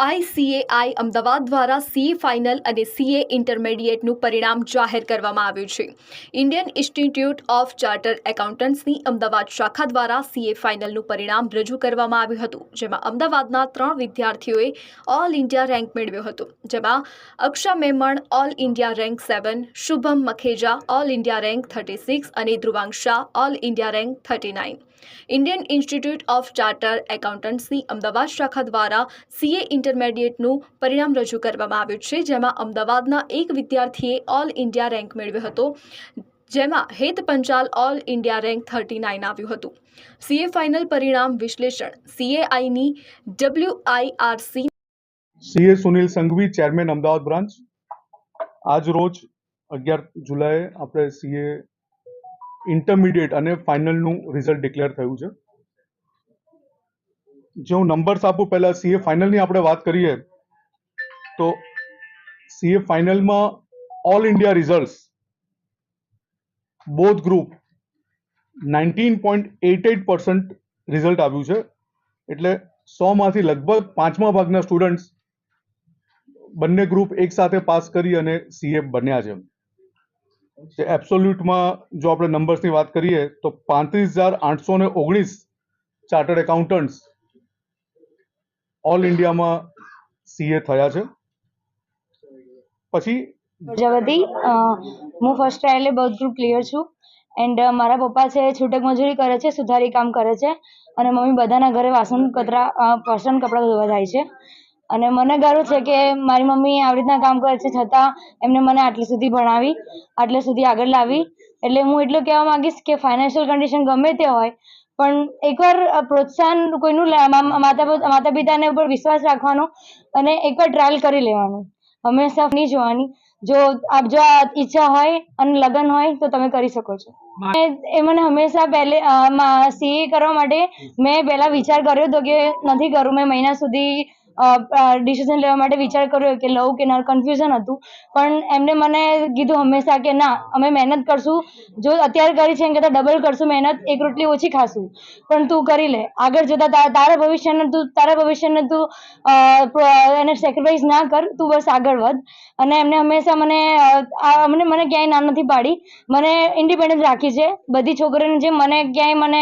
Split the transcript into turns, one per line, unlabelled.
ICAI Ahmedabad દ્વારા CA final અને CA ઇન્ટરમીડિયેટનું પરિણામ જાહેર કરવામાં આવ્યું છે. ઇન્ડિયન ઇન્સ્ટિટ્યૂટ ઓફ ચાર્ટર એકાઉન્ટન્ટ્સની અમદાવાદ શાખા દ્વારા સીએ ફાઇનલનું પરિણામ રજૂ કરવામાં આવ્યું હતું, જેમાં અમદાવાદના ત્રણ વિદ્યાર્થીઓએ ઓલ ઇન્ડિયા રેન્ક મેળવ્યો હતો, જેમાં Aksha Memon all India rank seven, Shubham Makheja all India rank thirty six અને Dhruvang Shah all India rank thirty nine. Indian institute of charter એકાઉન્ટન્ટ્સની Ahmedabad શાખા દ્વારા સીએ ઇન્ટરમીડિયેટનું પરિણામ રજૂ કરવામાં આવ્યું છે. જેમાં અમદાવાદના એક વિદ્યાર્થીએ ઓલ ઇન્ડિયા રેન્ક મેળવ્યો હતો. જેમાં Het Panchal all India rank thirty nine આવ્યું હતું. સીએ ફાઇનલ પરિણામ વિશ્લેષણ. સીએઆઈની WIRC
CA Sunil Sanghvi, chairman Ahmedabad branch. આજ રોજ અગિયાર જુલાઈએ આપણે સીએ ઇન્ટરમીડિયેટ અને ફાઇનલનું રિઝલ્ટ ડિક્લેર થયું છે. જો હું નંબર્સ આપું પહેલા સીએ ફાઇનલની આપણે વાત કરીએ, તો સીએ ફાઇનલમાં all India result both group nineteen point eight eight percent result આવ્યું છે. એટલે સોમાંથી લગભગ પાંચમા ભાગના સ્ટુડન્ટ્સ બંને ગ્રુપ એક સાથે પાસ કરી અને સીએ બન્યા છે. એબ્સોલ્યુટમાં જો આપણે નંબર્સની વાત કરીએ, તો પાંત્રીસ હજાર આઠસો ને ઓગણીસ ચાર્ટર્ડ એકાઉન્ટન્ટ્સ ઓલ ઇન્ડિયામાં સીએ થયા છે. પછી
પ્રજાપતિ હું ફર્સ્ટ ટ્રાયલે બર્થ ગ્રુપ ક્લિયર છું. એન્ડ મારા પપ્પા છે, છૂટક મજૂરી કરે છે સુધારી કામ કરે છે. અને મમ્મી બધાના ઘરે વાસણ કતરા વાસણ કપડાં ધોવા જાય છે. અને મને ગર્વ છે કે મારી મમ્મી આવી રીતના કામ કરે છે, છતાં એમને મને આટલી સુધી ભણાવી, આટલે સુધી આગળ લાવી. એટલે હું એટલું કહેવા માંગીશ કે ફાઇનાન્શિયલ કન્ડિશન ગમે તે હોય પણ એકવાર પ્રોત્સાહન કોઈનું માતા માતા પિતાને ઉપર વિશ્વાસ રાખવાનો અને એકવાર ટ્રાયલ કરી લેવાનું. હંમેશા નહીં જોવાની. જો આપ જો આ ઈચ્છા હોય અને લગન હોય તો તમે કરી શકો છો. એ- એ મને હંમેશા પહેલે સીએ કરવા માટે મેં પહેલા વિચાર કર્યો હતો કે નથી કરવું મેં મહિના સુધી ડિસિઝન લેવા માટે વિચાર કર્યો કે લઉં કે ના કન્ફ્યુઝન હતું. પણ એમને મને કીધું હંમેશા કે ના, અમે મહેનત કરશું. જો અત્યારે કરી છે એમ કરતાં ડબલ કરશું, મહેનત, એક રોટલી ઓછી ખાશું. પણ તું કરી લે. આગળ જતાં તારા ભવિષ્યને તું, તારા ભવિષ્યને તું એને સેક્રિફાઈસ ના કર, તું બસ આગળ વધ. અને એમને હંમેશા મને અમને, મને ક્યાંય ના નથી પાડી. મને ઇન્ડિપેન્ડન્સ રાખી છે. બધી છોકરીઓને જેમ મને, ક્યાંય મને